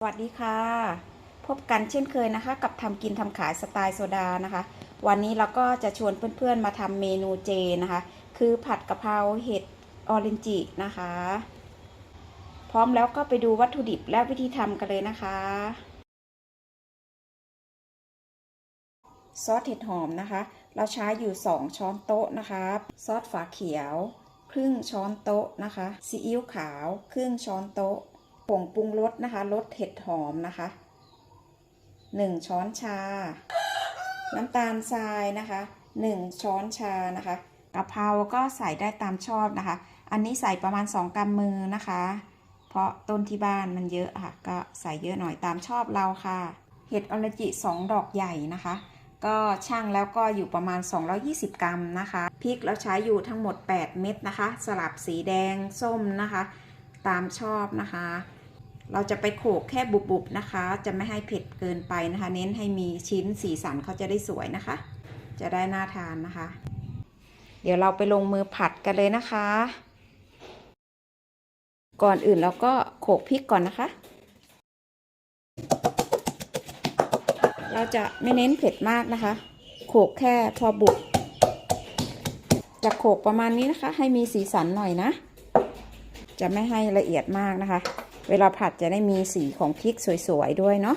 สวัสดีค่ะ พบกันเช่นเคยนะคะ กับทำกินทำขายสไตล์โซดานะคะ วันนี้เราก็จะชวนเพื่อนๆมาทำเมนูเจนะคะ คือผัดกะเพราเห็ดออเรนจินะคะ พร้อมแล้วก็ไปดูวัตถุดิบและวิธีทำกันเลยนะคะ ซอสเห็ดหอมนะคะ เราใช้อยู่ 2 ช้อนโต๊ะนะคะ ซอสฝาเขียว ครึ่งช้อนโต๊ะนะคะซีอิ๊วขาว ครึ่งช้อนโต๊ะ ผงปรุงรสนะคะรสเห็ดหอมนะคะ1ช้อนชา น้ำตาลทรายนะคะ1ช้อนชานะคะกะเพราก็ใส่ได้ตามชอบนะคะ อันนี้ใส่ประมาณ2กำมือนะคะ เพราะต้นที่บ้านมันเยอะค่ะ ก็ใส่เยอะหน่อยตามชอบเราค่ะ เห็ดออริจิ2ดอกใหญ่นะคะ ก็ช่างแล้วก็อยู่ประมาณ 220 กรัมนะคะพริกเราใช้อยู่ทั้งหมด 8 เม็ดนะคะ สลับสีแดงส้มนะคะ ตามชอบนะคะ เราจะไปโขกแค่บุบๆนะคะ จะไม่ให้เผ็ดเกินไปนะคะ เน้นให้มีชิ้นสีสันเขาจะได้สวยนะคะ จะได้น่าทานนะคะ เดี๋ยวเราไปลงมือผัดกันเลยนะคะ ก่อนอื่นเราก็โขกพริกก่อนนะคะ เราจะไม่เน้นเผ็ดมากนะคะ โขกแค่พอบุบจะโขกประมาณนี้นะคะ ให้มีสีสันหน่อยนะ จะไม่ให้ละเอียดมากนะคะ เวลาผัดจะได้มีสีของพริกสวยๆด้วยเนาะ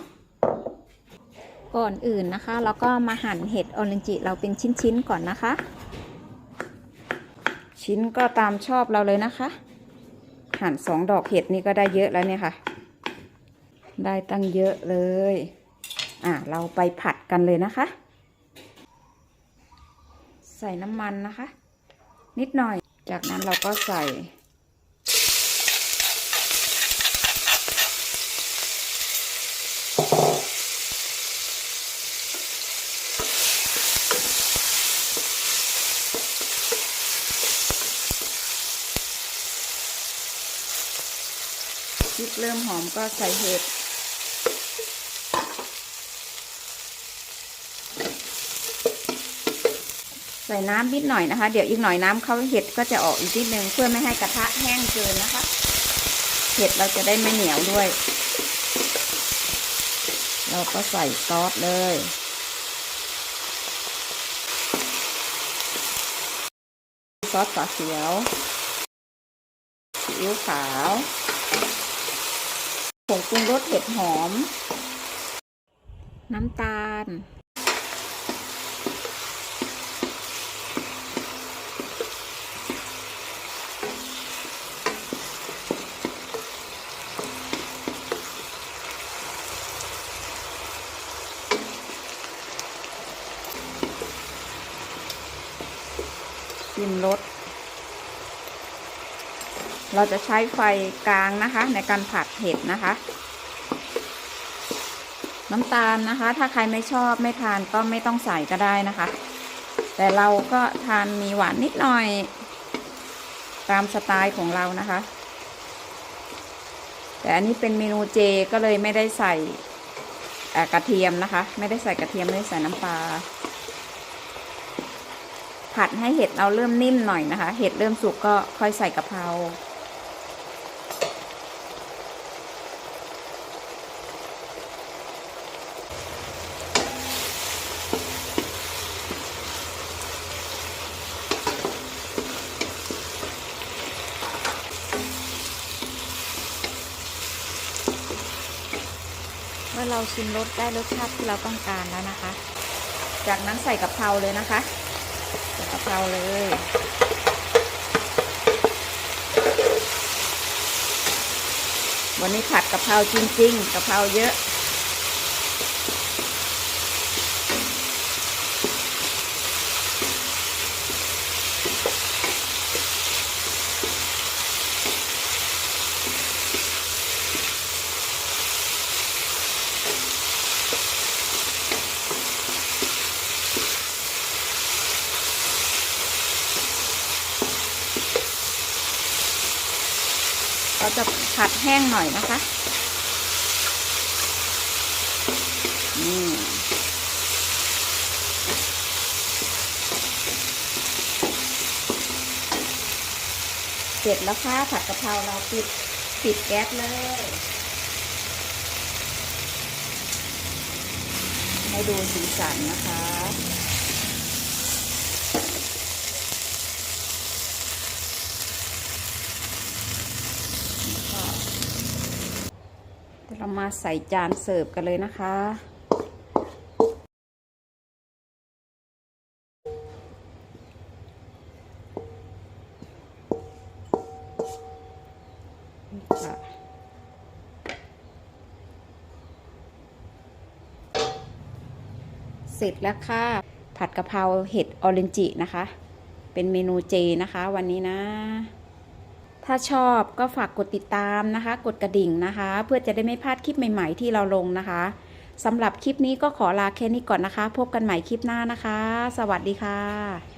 ก่อนอื่นนะคะเราก็มาหั่นเห็ดออเรนจิเราเป็นชิ้นๆก่อนนะคะ ชิ้นก็ตามชอบเราเลยนะคะ หั่นสองดอกเห็ดนี่ก็ได้เยอะแล้วเนี่ยค่ะ ได้ตั้งเยอะเลย อะเราไปผัดกันเลยนะคะ ใส่น้ำมันนะคะ นิดหน่อย จากนั้นเราก็ใส่ พริกเริ่มหอมก็ใส่เห็ด ใส่น้ำนิดหน่อยนะคะ เดี๋ยวอีกหน่อยน้ำเขาเห็ดก็จะออกอีกนิดนึงเพื่อไม่ให้กระทะแห้งเกินนะคะ เห็ดเราจะได้ไม่เหนียวด้วย เราก็ใส่ซอสเลยซอสฝาเขียวซีอิ๊วขาว งปรุงรสเห็ดหอม น้ำตาล ชิมรส เราจะใช้ไฟกลางนะคะ ในการผัดเห็ดนะคะ น้ำตาลนะคะ ถ้าใครไม่ชอบไม่ทานก็ไม่ต้องใส่ก็ได้นะคะ แต่เราก็ทานมีหวานนิดหน่อย ตามสไตล์ของเรานะคะ แต่อันนี้เป็นเมนูเจก็เลยไม่ได้ใส่กระเทียมนะคะ ไม่ได้ใส่กระเทียมไม่ได้ใส่น้ำปลาผัดให้เห็ดเราเริ่มนิ่มหน่อยนะคะ เห็ดเริ่มสุกก็ค่อยใส่กะเพรา มื่อเราชิมรสได้รสชาติที่เราต้องการแล้วนะคะ จากนั้นใส่กะเพราเลยนะคะใส่กะเพราเลยวันนี้ผัดกะเพราจริงๆกะเพราเยอะ เราจะผัดแห้งหน่อยนะคะนี่เสร็จแล้วค่ะผัดกะเพราเราปิดปิดแก๊สเลยให้ดูสีสันนะคะ เรามาใส่จานเสิร์ฟกันเลยนะคะ นี่ค่ะเสร็จแล้วค่ะ ผัดกะเพราเห็ดออเรนจินะคะ เป็นเมนูเจนะคะวันนี้นะ ถ้าชอบก็ฝากกดติดตามนะคะ กดกระดิ่งนะคะ เพื่อจะได้ไม่พลาดคลิปใหม่ ๆ ที่เราลงนะคะสำหรับคลิปนี้ก็ขอลาแค่นี้ก่อนนะคะ พบกันใหม่คลิปหน้านะคะ สวัสดีค่ะ